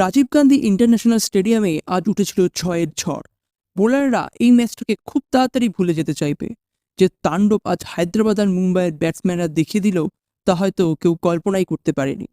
Rajib Gandhi international স্টেডিয়ামে আজ উঠেছিল ছয়ের ঝড়। বোলাররা এই ম্যাচটাকে খুব তাড়াতাড়ি ভুলে যেতে চাইবে। যে তাণ্ডব আজ হায়দ্রাবাদ আর মুম্বাইয়ের ব্যাটসম্যানরা দেখিয়ে দিল তা হয়তো কেউ কল্পনাই করতে পারেনি।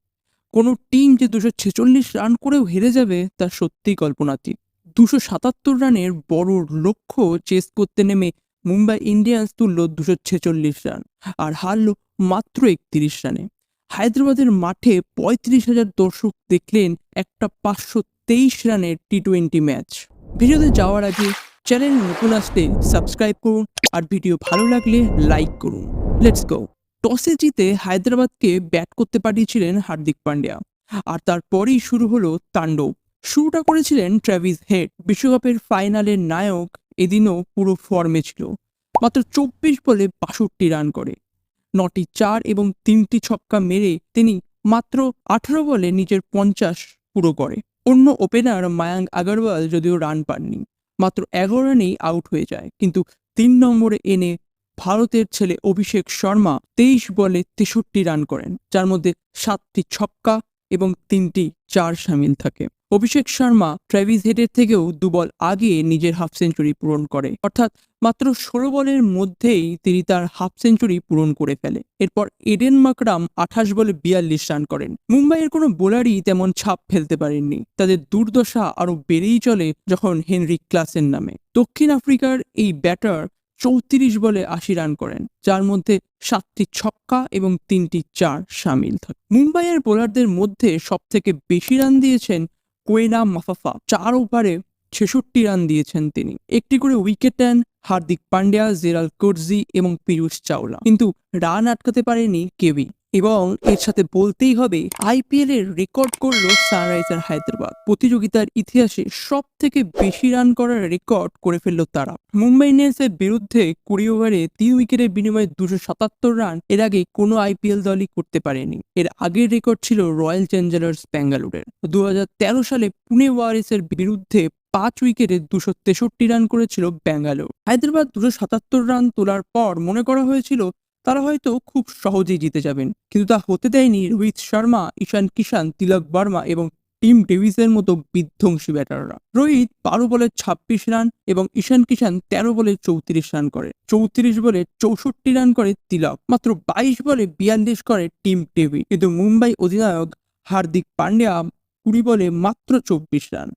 কোনো টিম যে দুশো ছেচল্লিশ রান করেও হেরে যাবে, তা সত্যিই কল্পনাতীত। দুশো সাতাত্তর রানের বড় লক্ষ্য চেস করতে নেমে মুম্বাই ইন্ডিয়ান্স তুলল দুশো ছেচল্লিশ রান, আর হারল মাত্র একত্রিশ রানে। হায়দ্রাবাদের মাঠে পঁয়ত্রিশ হাজার দর্শক দেখলেন একটা পাঁচশো তেইশ রানের টি টোয়েন্টি ম্যাচ। ভিডিওতে যাওয়ার আগে চ্যানেল নতুন আসতে সাবস্ক্রাইব করুন আর ভিডিও ভালো লাগলে লাইক করুন। লেটস গো টসে জিতে হায়দ্রাবাদকে ব্যাট করতে পাঠিয়েছিলেন হার্দিক পান্ডিয়া। আর তারপরেই শুরু হলো তাণ্ডব। শুরুটা করেছিলেন ট্র্যাভিস হেড। বিশ্বকাপের ফাইনালের নায়ক এদিনও পুরো ফর্মে ছিল। মাত্র চব্বিশ বলে বাষট্টি রান করে। নটি চার এবং তিনটি ছক্কা মেরে তিনি মাত্র আঠারো বলে নিজের পঞ্চাশ পুরো করে। অন্য ওপেনার মায়াঙ্ক আগরওয়াল যদিও রান পাননি, মাত্র এগারো রানেই আউট হয়ে যায়। কিন্তু তিন নম্বরে এনে ভারতের ছেলে অভিষেক শর্মা তেইশ বলে তেষট্টি রান করেন, যার মধ্যে সাতটি ছক্কা এবং তিনটি চার সামিল থাকে। অভিষেক শর্মা ট্র্যাভিস হেডের থেকেও দুবল আগে নিজের হাফ সেঞ্চুরি পূরণ করে। অর্থাৎ মাত্র ষোলো বলের মধ্যেই তিনি তার হাফ সেঞ্চুরি পূরণ করে ফেলে। এরপর এডেন মাকরাম আঠাশ বলে বিয়াল্লিশ রান করেন। মুম্বাইয়ের কোনো বোলারই তেমন ছাপ ফেলতে পারেননি। তাদের দুর্দশা আরও বেড়েই চলে যখন হেনরিক ক্লাসের নামে। দক্ষিণ আফ্রিকার এই ব্যাটার চৌত্রিশ বলে আশি রান করেন, যার মধ্যে সাতটি ছক্কা এবং তিনটি চার সামিল থাকে। মুম্বাইয়ের বোলারদের মধ্যে সবথেকে বেশি রান দিয়েছেন কোয়েনা মাফাফা। চার ওভারে ছেষট্টি রান দিয়েছেন তিনি। একটি করে উইকেট নেন হার্দিক পান্ডিয়া জেরাল কোর্জি এবং পীয়ূষ চাওলা। কিন্তু রান আটকাতে পারেনি কেভি এবং এর সাথে বলতেই হবে, আইপিএল এর রেকর্ড করল সানরাইজার হায়দ্রাবাদ। প্রতিযোগিতার ইতিহাসে সব থেকে বেশি রান করার রেকর্ড করে ফেলল তারা। মুম্বাই ইন্ডিয়ান্সের বিরুদ্ধে কুড়ি ওভারে তিন উইকেটের বিনিময়ে দুশো সাতাত্তর রান এর আগে কোনো আইপিএল দলই করতে পারেনি। এর আগের রেকর্ড ছিল রয়্যাল চ্যালেঞ্জার্স ব্যাঙ্গালোরের দু সালে পুনে ওয়ারিসের বিরুদ্ধে পাঁচ উইকেটে দুশো তেষট্টি রান করেছিল ব্যাঙ্গালোর হায়দ্রাবাদ দুশো সাতাত্তর রান তোলার পর মনে করা হয়েছিল তারা হয়তো খুব সহজেই জিতে যাবেন। কিন্তু তা হতে দেয়নি রোহিত শর্মা, ঈশান কিষান, তিলক বর্মা এবং টিম ডেভিসের মতো বিধ্বংসী ব্যাটাররা। রোহিত বারো বলে ছাব্বিশ রান এবং ঈশান কিষান তেরো বলে চৌত্রিশ রান করে। চৌত্রিশ বলে চৌষট্টি রান করে তিলক, মাত্র বাইশ বলে বিয়াল্লিশ করে টিম ডেভিড কিন্তু মুম্বাই অধিনায়ক হার্দিক পান্ডিয়া কুড়ি বলে মাত্র চব্বিশ রান।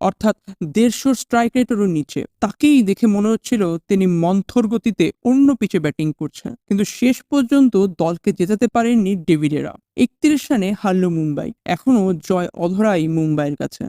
অর্থাৎ দেড়শো স্ট্রাইক রেটেরও নিচে। তাকেই দেখে মনে হচ্ছিল তিনি মন্থর গতিতে অন্য পিচে ব্যাটিং করছেন। কিন্তু শেষ পর্যন্ত দলকে জেতাতে পারেননি ডেভিডেরা। একত্রিশ রানে হারল মুম্বাই। এখনও জয় অধরাই মুম্বাইয়ের কাছে।